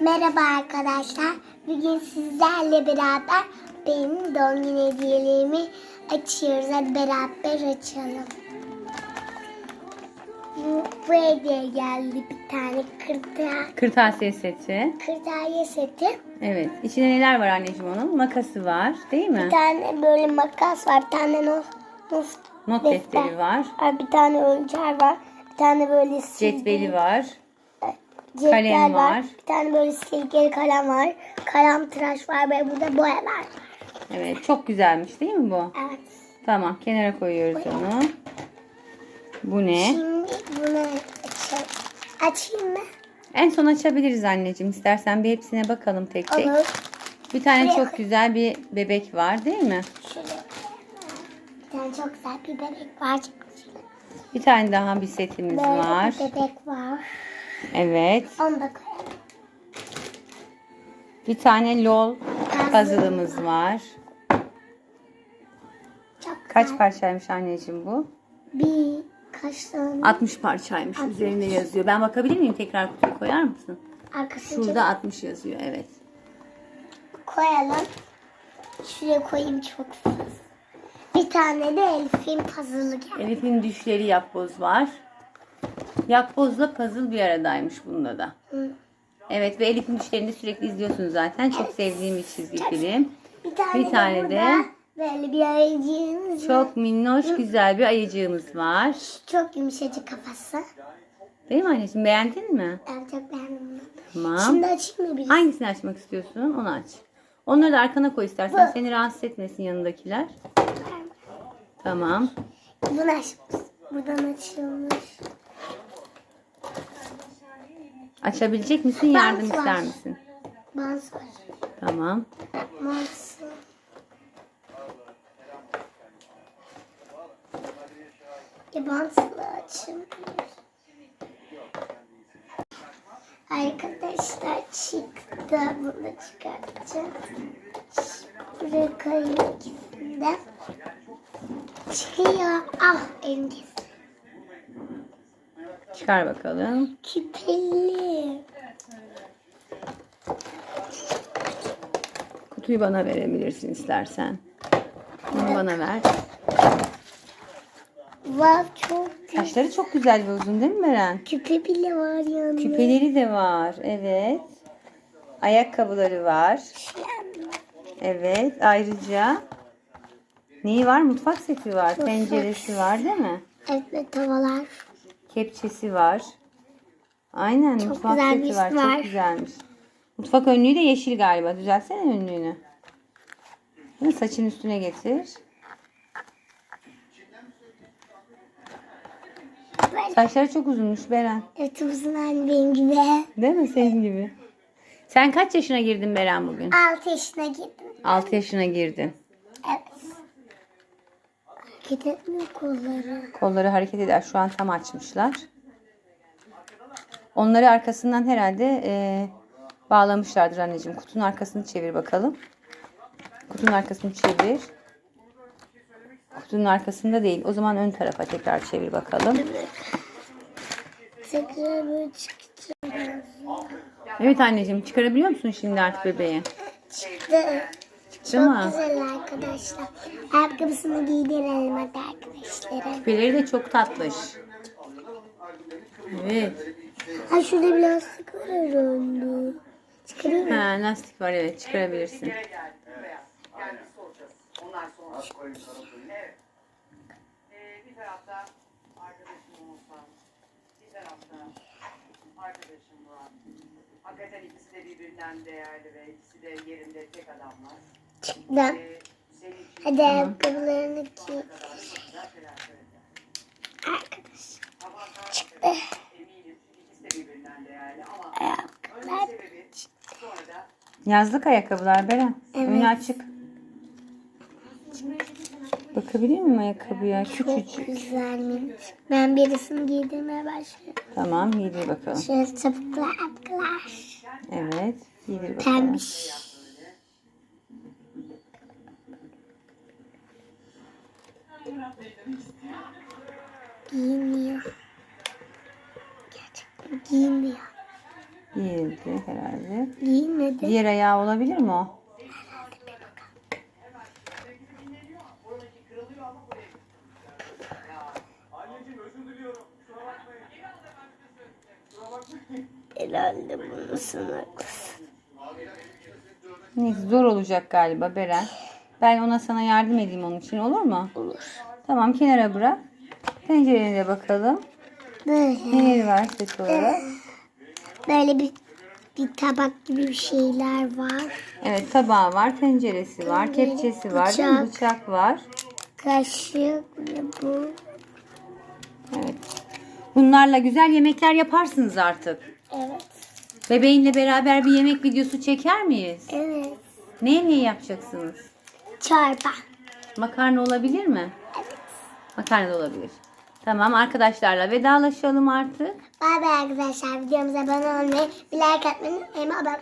Merhaba arkadaşlar. Bugün sizlerle beraber benim doğum günü hediyelerimi açıyoruz. Hadi beraber açalım. Bu, bu hediye geldi bir tane kırta, Kırtasiye seti. kırtasiye seti. Evet. İçinde neler var anneciğim onun? Makası var değil mi? Bir tane böyle makas var. Bir tane not, not, Not defter defteri var. var. Bir tane ölçer var. Bir tane böyle silgi- Cetveli var. Kalem var. Bir tane böyle silgili kalem var. Kalem tıraş var ve burada boyalar var. Evet. Çok güzelmiş değil mi bu? Evet. Tamam. Kenara koyuyoruz onu. Bu ne? Şimdi bunu açayım. Açayım mı? En son açabiliriz anneciğim. İstersen bir hepsine bakalım tek tek. Olur. Bir tane Buraya çok koy. güzel bir bebek var değil mi? Şöyle. Bir tane çok güzel bir bebek var. Bir tane daha bir setimiz Böyle var. bir bebek var. Evet. Onu da koyalım. Bir tane lol puzzle'ımız var. Çok Kaç güzel. parçaymış anneciğim bu? Bir kaç tane 60 parçaymış. Üzerinde yazıyor. Ben bakabilir miyim? Tekrar kutuya koyar mısın? arkasını Şurada 60 yazıyor. Evet. koyalım. Şuraya koyayım çok güzel. Bir tane de Elif'in puzzle'ı geldi. Elif'in düşleri yapboz var. Yapbozla puzzle bir aradaymış bunda da. Hı. Evet ve Elif'in düşlerini sürekli izliyorsunuz zaten. Çok sevdiğim bir çizgi film. Bir tane, Bir tane de, böyle bir ayıcığımız var. Çok minnoş güzel bir ayıcığımız var. Çok yumuşacık kafası. Değil mi anneciğim? Beğendin mi? Ben çok beğendim. Tamam. Şimdi açayım mı bir? Hangisini açmak istiyorsun? Onu aç. Onları da arkana koy istersen. Bu. Seni rahatsız etmesin yanındakiler. Tamam. Bunu açmış. Buradan açılmış. Açabilecek misin? Yardım Bant var. ister misin? Bant var. Tamam. Bant. Bantla açılmış. Arkadaşlar çıktı. Bunu çıkartacağım. Buraya koyayım ikisini de. Çıkıyor. Ah elimde. Çıkar bakalım. Küpeli. Kutuyu bana verebilirsin istersen. Bunu bana ver. Wow çok güzel. Saçları çok güzel ve uzun değil mi Beren? Küpe bile var yanında. Küpeleri de var. Evet. Ayakkabıları var. Evet. Ayrıca neyi var? Mutfak seti var. Tenceresi var değil mi? Evet ve tavalar. Kepçesi var. Aynen Çok mutfak güzel seti var. üstü var. Çok güzelmiş. Mutfak önlüğü de yeşil galiba. Düzelsene önlüğünü. Bunu saçın üstüne getir. Böyle. Saçları çok uzunmuş Beren. Evet uzun anne benim gibi. Değil mi? Senin gibi. Sen kaç yaşına girdin Beren bugün? 6 yaşına girdim. 6 yaşına girdin. Evet. Hareket etmiyor kolları. Kolları hareket eder. Şu an tam açmışlar. Onları arkasından herhalde e, bağlamışlardır anneciğim. Kutunun arkasını çevir bakalım. Kutunun arkasını çevir. Kutunun arkasında değil. O zaman ön tarafa tekrar çevir bakalım. Tekrar böyle çıkacağım. Evet anneciğim çıkarabiliyor musun şimdi artık bebeği? Çıktı. Çok mı? güzel arkadaşlar. Ayakkabısını giydirelim hadi arkadaşlara. Küpeleri de çok tatlış. Evet. Ha şurada bir lastik var herhalde. Çıkarayım mı? Ha, lastik var evet çıkarabilirsin. Onlar sonra koymuşlar. Evet. Bir tarafta arkadaşım Oğuzhan. Bir tarafta arkadaşım Murat. Hakikaten ikisi de birbirinden değerli ve ikisi de yerinde tek adamlar. Çıktı. İçin Hadi ayakkabılarını giy. Arkadaş. Çıktı. Ayakkabılar. da Yazlık ayakkabılar Beren. Evet. Önü açık. Bakabilir miyim ayakkabıya? Çok Küçücük. güzel minik. Ben birisini giydirmeye başlıyorum. Tamam giydir bakalım. Şöyle topuklu ayakkabılar. Evet. Giydir bakalım. Pembiş. Giyiniyor. Gerçekten giyiniyor. Değildi herhalde. Giyinmedi. Diğer ayağı olabilir mi o? Herhalde bunu sana kız. Neyse zor olacak galiba Beren. Ben ona sana yardım edeyim onun için olur mu? Olur. Tamam kenara bırak. Tencerene de bakalım. Böyle. Neleri var ses olarak? Böyle bir bir tabak gibi bir şeyler var. Evet tabağı var, tenceresi var, Tencere, kepçesi var, değil mi? bıçak. bıçak var. Kaşık ve bu. Evet. Bunlarla güzel yemekler yaparsınız artık. Evet. Bebeğinle beraber bir yemek videosu çeker miyiz? Evet. Ne yemeği yapacaksınız? Çorba. Makarna olabilir mi? Makarna da olabilir. Tamam arkadaşlarla vedalaşalım artık. Bay bay arkadaşlar. Videomuza abone olmayı, bir like atmayı, hem abone